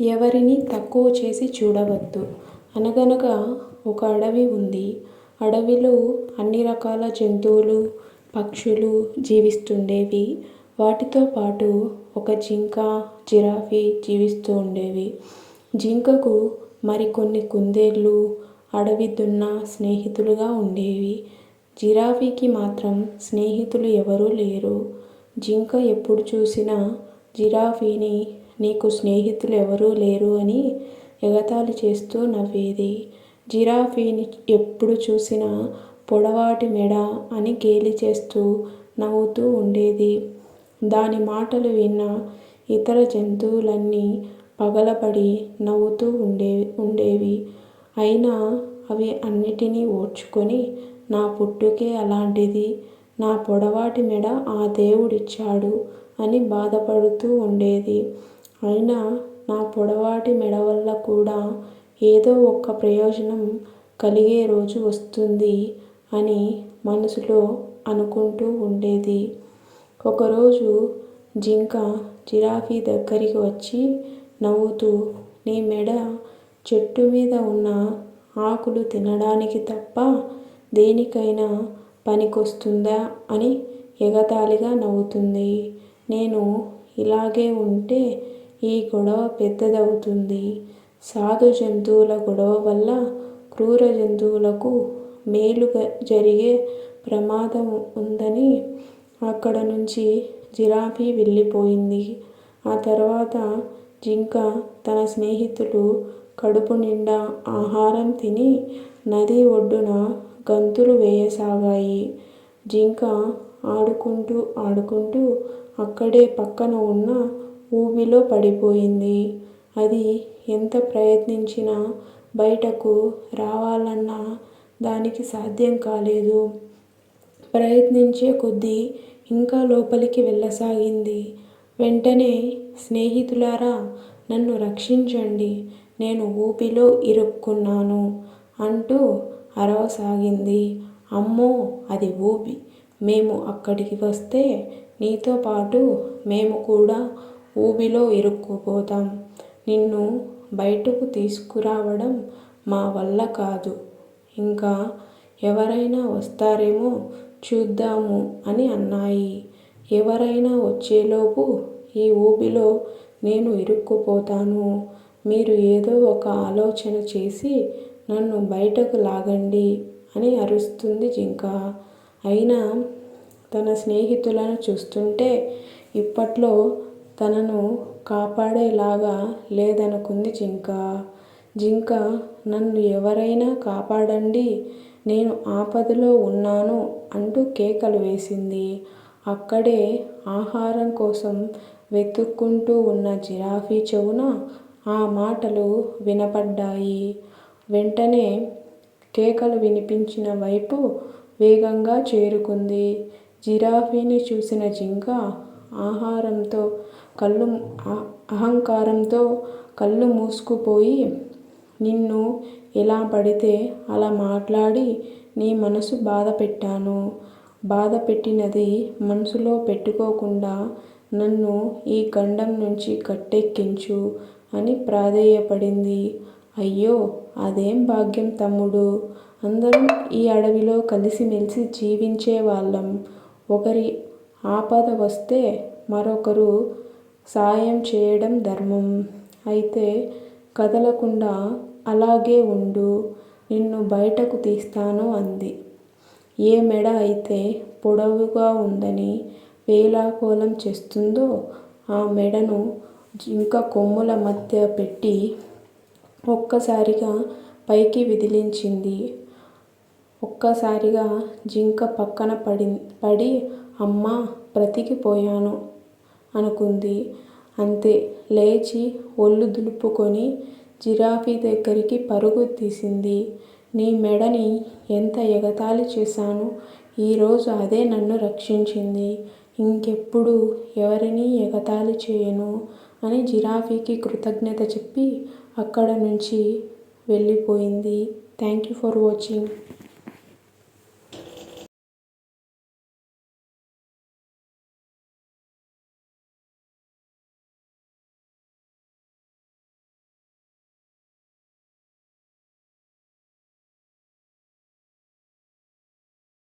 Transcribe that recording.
ఎవరిని తక్కువ చేసి చూడవద్దు. అనగనగా ఒక అడవి ఉంది. అడవిలో అన్ని రకాల జంతువులు, పక్షులు జీవిస్తుండేవి. వాటితో పాటు ఒక జింక, జిరాఫీ జీవిస్తూ ఉండేవి. జింకకు మరికొన్ని కుందేళ్ళు, అడవి దున్న స్నేహితులుగా ఉండేవి. జిరాఫీకి మాత్రం స్నేహితులు ఎవరూ లేరు. జింక ఎప్పుడు చూసినా జిరాఫీని నీకు స్నేహితులు ఎవరూ లేరు అని ఎగతాళి చేస్తూ నవ్వేది. జిరాఫీని ఎప్పుడు చూసినా పొడవాటి మెడ అని గేలి చేస్తూ నవ్వుతూ ఉండేది. దాని మాటలు విన్న ఇతర జంతువులన్నీ పగలబడి నవ్వుతూ ఉండేవి. అయినా అవి అన్నిటినీ ఓర్చుకొని నా పుట్టుకే అలాంటిది, నా పొడవాటి మెడ ఆ దేవుడిచ్చాడు అని బాధపడుతూ ఉండేది. అయినా నా పొడవాటి మెడ వల్ల కూడా ఏదో ఒక ప్రయోజనం కలిగే రోజు వస్తుంది అని మనసులో అనుకుంటూ ఉండేది. ఒకరోజు జింక జిరాఫీ దగ్గరికి వచ్చి నవ్వుతూ నీ మెడ చెట్టు మీద ఉన్న ఆకులు తినడానికి తప్ప దేనికైనా పనికొస్తుందా అని ఎగతాళిగా నవ్వుతుంది. నేను ఇలాగే ఉంటే ఈ గొడవ పెద్దదవుతుంది. సాధు జంతువుల గొడవ వల్ల క్రూర జంతువులకు మేలు జరిగే ప్రమాదం ఉందని అక్కడ నుంచి జిరాఫీ వెళ్ళిపోయింది. ఆ తర్వాత జింక తన స్నేహితులు కడుపు నిండా ఆహారం తిని నది ఒడ్డున గంతులు వేయసాగాయి. జింక ఆడుకుంటూ ఆడుకుంటూ అక్కడే పక్కన ఉన్న ఊబిలో పడిపోయింది. అది ఎంత ప్రయత్నించినా బయటకు రావాలన్నా దానికి సాధ్యం కాలేదు. ప్రయత్నించే కొద్దీ ఇంకా లోపలికి వెళ్ళసాగింది. వెంటనే స్నేహితులారా నన్ను రక్షించండి నేను ఊబిలో ఇరుక్కున్నాను అంటూ అరవసాగింది. అమ్మో అది ఊబి. మేము అక్కడికి వస్తే నీతో పాటు మేము కూడా ఊబిలో ఇరుక్కుపోతాం. నిన్ను బయటకు తీసుకురావడం మా వల్ల కాదు. ఇంకా ఎవరైనా వస్తారేమో చూద్దాము అని అన్నాయి. ఎవరైనా వచ్చేలోపు ఈ ఊబిలో నేను ఇరుక్కుపోతాను. మీరు ఏదో ఒక ఆలోచన చేసి నన్ను బయటకు లాగండి అని అరుస్తుంది జింక. అయినా తన స్నేహితులను చూస్తుంటే ఇప్పట్లో తనను కాపాడేలాగా లేదనుకుంది జింక. జింక నన్ను ఎవరైనా కాపాడండి నేను ఆపదలో ఉన్నాను అంటూ కేకలు వేసింది. అక్కడే ఆహారం కోసం వెతుక్కుంటూ ఉన్న జిరాఫీ చెవున ఆ మాటలు వినపడ్డాయి. వెంటనే కేకలు వినిపించిన వైపు వేగంగా చేరుకుంది. జిరాఫీని చూసిన జింక ఆహారంతో కళ్ళు అహంకారంతో కళ్ళు మూసుకుపోయి నిన్ను ఎలా పడితే అలా మాట్లాడి నీ మనసు బాధపెట్టాను. బాధపెట్టినది మనసులో పెట్టుకోకుండా నన్ను ఈ గండం నుంచి గట్టెక్కించు అని ప్రాధేయపడింది. అయ్యో అదేం భాగ్యం తమ్ముడు అందరం ఈ అడవిలో కలిసిమెలిసి జీవించేవాళ్ళం. ఒకరి ఆపద వస్తే మరొకరు సాయం చేయడం ధర్మం. అయితే కదలకుండా అలాగే ఉండు. నిన్ను బయటకు తీస్తాను అంది. ఏ మెడ అయితే పొడవుగా ఉందని వేలాకోళం చేస్తుందో ఆ మెడను జింక కొమ్ముల మధ్య పెట్టి ఒక్కసారిగా పైకి విదిలించింది. ఒక్కసారిగా జింక పక్కన పడి అమ్మ బ్రతికిపోయాను అనుకుంది. అంతే లేచి ఒళ్ళు దులుపుకొని జిరాఫీ దగ్గరికి పరుగు తీసింది. నీ మెడని ఎంత ఎగతాళి చేశాను. ఈరోజు అదే నన్ను రక్షించింది. ఇంకెప్పుడు ఎవరినీ ఎగతాళి చేయను అని జిరాఫీకి కృతజ్ఞత చెప్పి అక్కడ నుంచి వెళ్ళిపోయింది. Thank you for watching